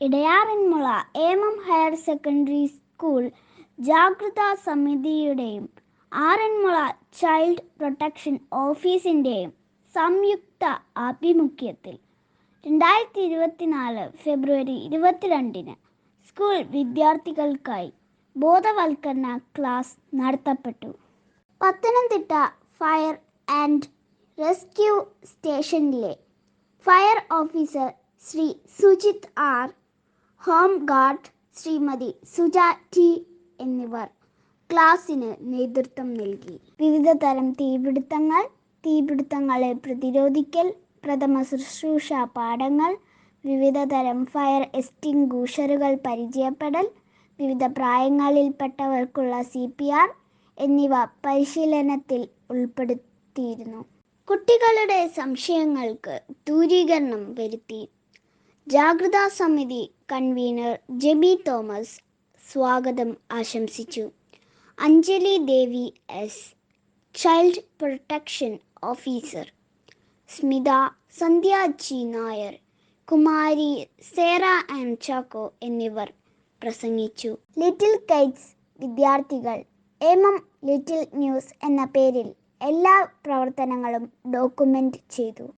Edayaranmula M higher secondary school ജാഗ്രതാ സമിതിയുടെയും Aranmula child protection ഓഫീസിന്റെയും സംയുക്ത ആഭിമുഖ്യത്തിൽ രണ്ടായിരത്തി ഇരുപത്തിനാല് ഫെബ്രുവരി ഇരുപത്തിരണ്ടിന് സ്കൂൾ വിദ്യാർത്ഥികൾക്കായി ബോധവൽക്കരണ ക്ലാസ് നടത്തപ്പെട്ടു. പത്തനംതിട്ട ഫയർ ആൻഡ് റെസ്ക്യൂ സ്റ്റേഷനിലെ fire officer Shri Sujith R home guard Shrimati Suja T എന്നിവർ ക്ലാസ്സിന് നേതൃത്വം നൽകി. വിവിധ തരം തീപിടുത്തങ്ങൾ തീപിടുത്തങ്ങളെ പ്രതിരോധിക്കൽ പ്രഥമ ശുശ്രൂഷ പാഠങ്ങൾ വിവിധ തരം ഫയർ എക്സ്റ്റിംഗ്വിഷറുകൾ പരിചയപ്പെടൽ വിവിധ പ്രായങ്ങളിൽപ്പെട്ടവർക്കുള്ള സി പി ആർ എന്നിവ പരിശീലനത്തിൽ ഉൾപ്പെടുത്തിയിരുന്നു. കുട്ടികളുടെ സംശയങ്ങൾക്ക് ദൂരീകരണം വരുത്തി. ജാഗ്രതാ സമിതി കൺവീനർ ജെബി തോമസ് സ്വാഗതം ആശംസിച്ചു. Anjali Devi S. Child protection officer. Smitha Sandhya G. Nair Kumari Sera and Chacko എന്നിവർ പ്രസംഗിച്ചു. ലിറ്റിൽ കൈറ്റ്സ് വിദ്യാർത്ഥികൾ എം എം ലിറ്റിൽ ന്യൂസ് എന്ന പേരിൽ എല്ലാ പ്രവർത്തനങ്ങളും ഡോക്യുമെന്റ് ചെയ്തു.